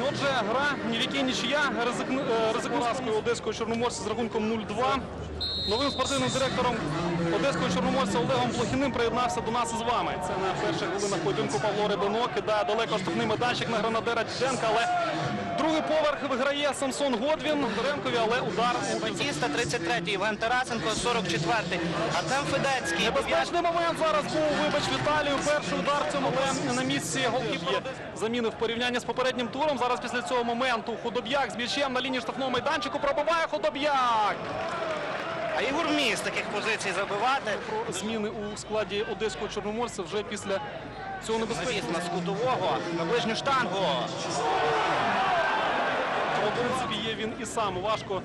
Отже, гра ні в якій нічия ризикну е, поразкою одеського чорноморця з рахунком 0-2. Новим спортивним директором одеського чорноморця Олегом Блохіним приєднався до нас із вами. Це на перших хвилинах поєдинку Павло Рибино кидає далеко штрафний медальчик на гранадера Діденка, але другий поверх виграє Самсон Годвін. Доренкові, але удар Батіста 33-й, Іван Тарасенко 44-й, Артем Федецький. Небезпечний момент зараз був, вибач Віталію. Перший удар в цьому але на місці голкіпера заміни в порівнянні з попереднім туром. Зараз після цього моменту Худоб'як з м'ячем на лінії штрафного майданчику пробиває Худоб'як. А Ігор міг з таких позицій забивати. Про зміни у складі одеського чорноморця вже після цього небезпечного. на скутового, на ближню штангу. В принципі, є він і сам. Важко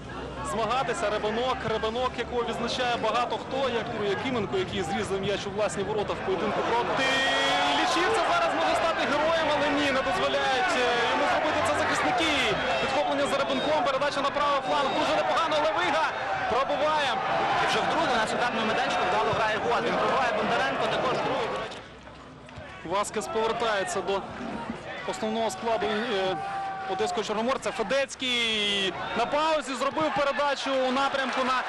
змагатися. Ребенок, Ребенок, якого відзначає багато хто, як Якименко, який зрізав м'яч у власні ворота в поєдинку проти Лічівця. Зараз може стати героєм, але ні, не дозволяють е, йому зробити це захисники. Підхоплення за Ребенком, передача на правий фланг. Дуже непогано Левига пробиває. І вже вдруге на цукарному медальчику вдало грає год. Він пробиває Бондаренко, також другий. Васкес повертається до основного складу е, одеського чорноморця. Федецький на паузі зробив передачу у напрямку на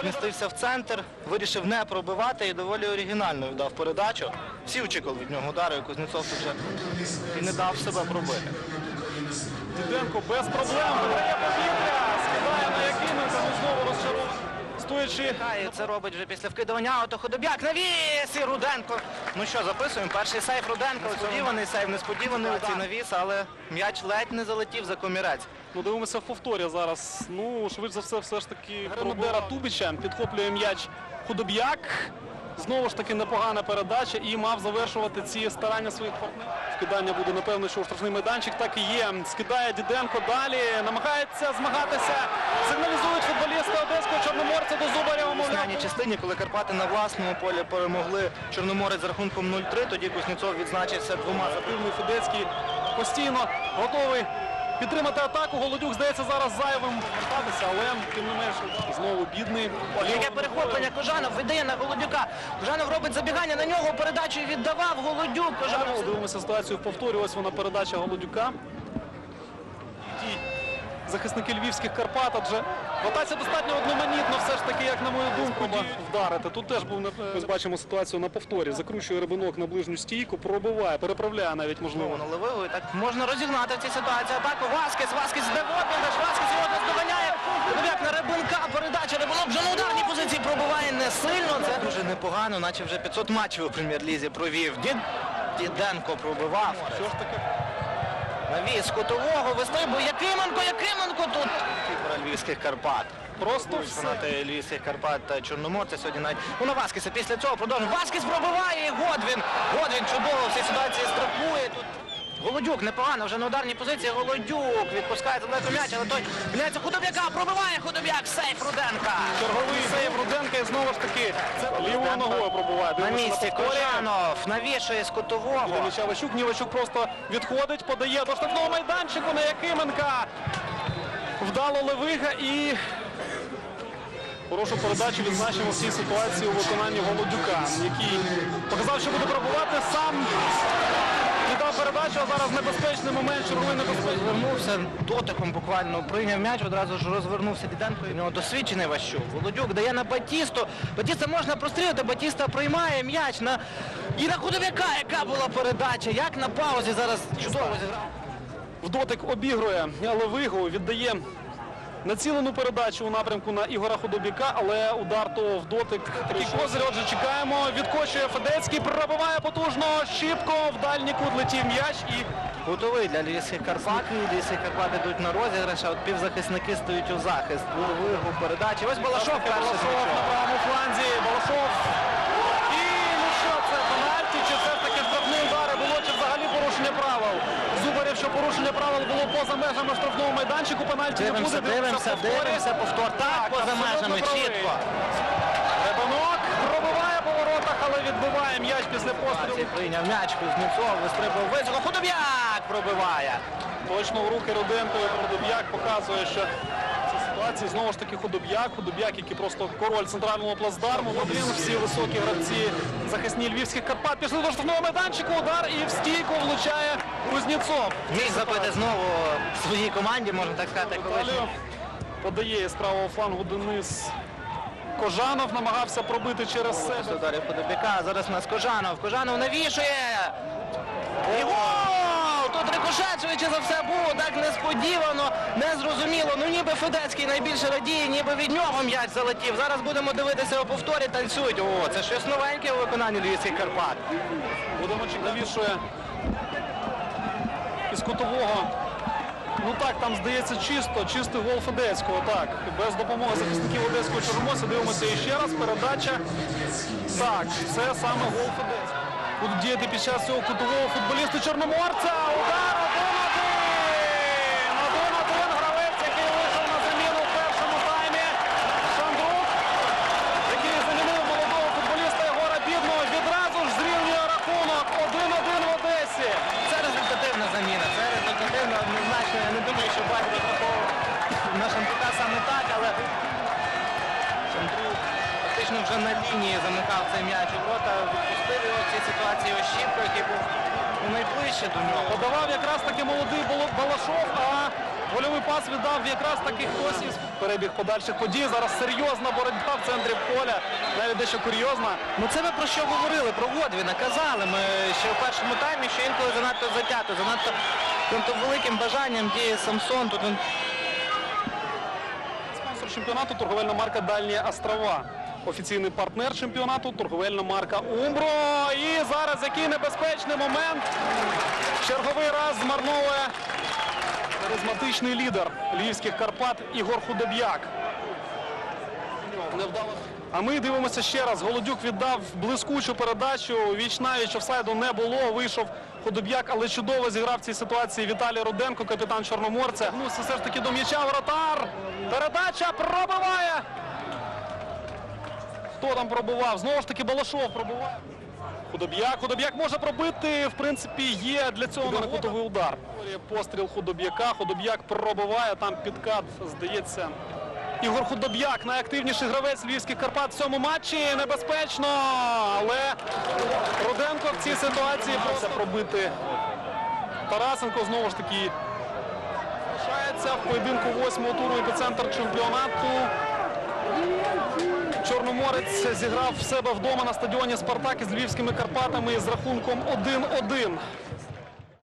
Змістився в центр, вирішив не пробивати і доволі оригінально віддав передачу. Всі очікували від нього удару, і Кузнєцов вже і не дав себе пробити. Діденко без проблем скидає на Якименка, знову розчарований. Стоячи Хай це робить вже після вкидування Ото Ходобяк. Навіс і Руденко. Ну що, записуємо. Перший сейф Руденко. Сподіваний сейф, несподіваний оці навіс, але м'яч ледь не залетів за комірець. Ну, дивимося в повторі зараз. Ну, швидше за все, все ж таки Гренадера Тубича підхоплює м'яч Худоб'як. Знову ж таки непогана передача і мав завершувати ці старання своїх партнерів. Скидання буде, напевно, що у штрафний майданчик так і є. Скидає Діденко далі, намагається змагатися. Сигналізують футболісти Одеського Чорноморця до. В мовляв, останній частині, коли Карпати на власному полі перемогли Чорноморець з рахунком 0-3, тоді Кузнєцов відзначився двома Федецький постійно готовий підтримати атаку. Голодюк здається зараз зайвим вертатися, але тим не менше знову бідний. Яке перехоплення Кожанов видає на Голодюка. Кожанов робить забігання на нього, передачу віддавав Голодюк. Кожанов Дивимося ситуацію в повторі. Ось вона передача Голодюка. Захисники львівських Карпат, адже ротація достатньо одноманітно, все ж таки, як на мою думку, діють вдарити. Тут теж був не- Ось бачимо ситуацію на повторі. Закручує рибинок на ближню стійку, пробиває, переправляє навіть можливо. на левигу. Так можна розігнати в цій ситуації атаку. Васкес, Васкес йде в обіграш, Васкес його наздоганяє. Як на Рибунка передача, Рибунок вже на ударній позиції пробиває не сильно. Це дуже непогано, наче вже 500 матчів у прем'єр-лізі провів. Дід... Діденко пробивав. Що ж таке? Навіс кутового вистрибує Якименко, Якименко тут. Львівських Карпат. Просто. Фанати Львівських Карпат та Чорноморця сьогодні навіть ну, на Васкеса після цього продовжує. Васкес пробиває і Годвін. Годвін чудово в цій ситуації страхує тут. Голодюк непогано вже на ударній позиції. Голодюк відпускає далеко м'яч, але той міняється Худобяка, пробиває Худобяк, сейф Руденка. Черговий сейв І знову ж таки це лівою ногою пробуває. На місці. Кожанов навішує з кутового. Ващук, Нівачук просто відходить, подає до штрафного майданчику на Якименка. Вдало Левига і хорошу передачу відзначимо в цій ситуації у виконанні Голодюка, який показав, що буде пробувати сам. Передачу, а зараз небезпечний момент, черговий небезпечний. Звернувся дотиком буквально прийняв м'яч, одразу ж розвернувся Діденко. У нього досвідчений Ващук. Володюк дає на Батісту. Батіста можна прострілити, Батіста приймає м'яч на і на Худовяка, яка була передача. Як на паузі зараз чудово зіграв. В дотик обігрує Левигу, віддає націлену передачу у напрямку на Ігора Худобіка, але удар то в дотик. Такий козир, отже, чекаємо. Відкочує Федецький, пробиває потужно. Щіпко, в дальній кут летів м'яч і Готовий для львівських Карпат. Львівські Карпати йдуть на розіграш, а от півзахисники стають у захист. Вигу передачі. Ось Балашов перший. Балашов на правому фланзі. Балашов. І ну що це, пенальті? Чи все ж таки штрафні удари було, чи взагалі порушення правил? Зубарів, що порушення правил було поза межами штрафного майданчику. Пенальті не буде. Дивимося, дивимося, повтор. Так, поза межами, чітко. Ребенок пробиває по воротах, але відбиває м'яч після пострілу. Прийняв м'яч, Кузнєцов, вистрибував високо. Худобяк пробиває. Точно в руки Руденко і Продуб'як показує, що ситуації знову ж таки Худоб'як. Худоб'як, який просто король центрального плацдарму. Один всі високі гравці захисні львівських Карпат. Пішли до штрафного майданчику. Удар і в стійку влучає Кузнєцов. Міг забити знову своїй команді, можна так сказати, колишній. Подає з правого флангу Денис Кожанов. Намагався пробити через себе. Ударів Подобяка. Зараз у нас Кожанов. Кожанов навішує. І гол! Тут рикошет швидше за все був, так несподівано, незрозуміло. Ну ніби Федецький найбільше радіє, ніби від нього м'яч залетів. Зараз будемо дивитися у повторі, танцюють. О, це щось новеньке у виконанні львівських Карпат. Будемочик навішує із кутового. Ну так, там здається чисто, чистий гол Федецького. Так, без допомоги захисників Одеського Чорноморця. Дивимося іще раз. Передача. Так, це саме гол Федецького. Будуть діяти під час цього кутового футболісту Чорноморця. Удар 1-1. 1-1 гравець, який вийшов на заміну в першому таймі. Шандрук який замінив молодого футболіста Єгора Бідного, відразу ж зрівнює рахунок 1-1 в Одесі. Це результативна заміна. Це результативна однозначно. Я не думаю, що батько такого на Шандрука саме так, але Шандрук фактично вже на лінії замикав цей м'яч у ворота, відпустив його в цій ситуації Ощіпко, який був найближче до нього. Подавав якраз таки молодий Балашов, а гольовий пас віддав якраз таки хтось із перебіг подальших подій. Зараз серйозна боротьба в центрі поля, навіть дещо курйозна. Ну це ми про що говорили? Про Годвіна. Казали ми ще в першому таймі, що інколи занадто затято, занадто тобто, великим бажанням діє Самсон. Тут він Спонсор чемпіонату торговельна марка Дальні Острова. Офіційний партнер чемпіонату торговельна марка Умбро. І зараз який небезпечний момент. Черговий раз змарновує харизматичний лідер львівських Карпат Ігор Худоб'як. А ми дивимося ще раз. Голодюк віддав блискучу передачу. Віч навіч офсайду не було. Вийшов Худоб'як, але чудово зіграв в цій ситуації Віталій Руденко, капітан Чорноморця. Ну, все ж таки до м'яча воротар. Передача пробиває. Хто там пробував? Знову ж таки Балашов пробуває. Худоб'як. Худоб'як може пробити. В принципі, є для цього на кутовий удар. Постріл Худоб'яка. Худоб'як пробиває. Там підкат, здається. Ігор Худоб'як, найактивніший гравець львівських Карпат в цьому матчі. Небезпечно. Але Руденко в цій ситуації просто пробити. Тарасенко знову ж таки залишається в поєдинку восьмого туру епіцентр чемпіонату. Чорноморець зіграв в себе вдома на стадіоні Спартак із львівськими Карпатами з рахунком 1-1.